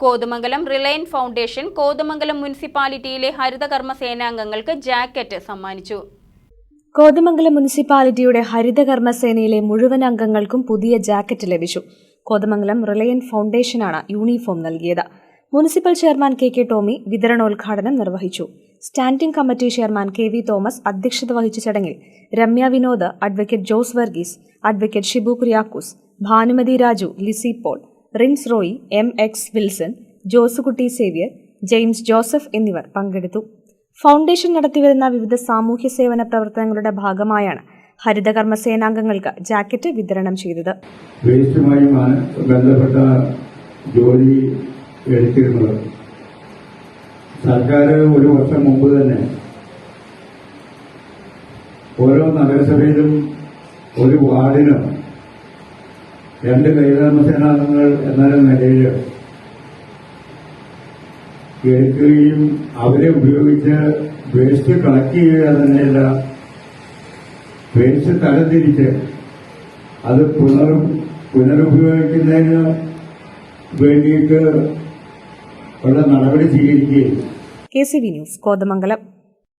Kothamangalam റിലയൻ foundation Kothamangalam മുനിസിപ്പാലിറ്റിയിലെ ഹരിതകർമ്മ സേനാംഗങ്ങൾക്ക് jacket സമ്മാനിച്ചു. കോതമംഗലം മുനിസിപ്പാലിറ്റിയുടെ ഹരിതകർമ്മ സേനയിലെ മുഴുവൻ അംഗങ്ങൾക്കും പുതിയ ജാക്കറ്റ് ലഭിച്ചു. കോതമംഗലം റിലയൻ ഫൗണ്ടേഷനാണ് യൂണിഫോം നൽകിയത്. Municipal chairman K K Tomy വിതരണോദ്ഘാടനം നിർവഹിച്ചു. Standing committee chairman K V Thomas അധ്യക്ഷത വഹിച്ച ചടങ്ങിൽ Ramya Vinod advocate Jose Varghese advocate Shibu Kuriakose Bhanumathi Raju Lissy Paul Rince Roy M X Wilson Josekutty Xavier James Joseph എന്നിവർ പങ്കെടുത്തു. Foundation നടത്തിവരുന്ന വിവിധ സാമൂഹ്യ സേവന പ്രവർത്തനങ്ങളുടെ ഭാഗമായാണ് ഹരിതകർമ്മ സേനാംഗങ്ങൾക്ക് ജാക്കറ്റ് വിതരണം ചെയ്തത്. വേസ്റ്റുമായി ബന്ധപ്പെട്ട ജോലി എടുത്തിരുന്നത്. സർക്കാർ ഒരു വർഷം മുമ്പ് തന്നെ ഓരോ നഗരസഭയിലും ഒരു വാർഡിനും രണ്ട് കൈതാമ സേനാംഗങ്ങൾ എന്ന നിലയിൽ എടുക്കുകയും അവരെ ഉപയോഗിച്ച് വേസ്റ്റ് കളക്ട് ചെയ്യുക തന്നെയല്ല വേസ്റ്റ് തരംതിരിച്ച് അത് പുനർ പുനരുപയോഗിക്കുന്നതിന് വേണ്ടിയിട്ട് ഉള്ള നടപടി സ്വീകരിക്കുകയും K C V news Kothamangalam.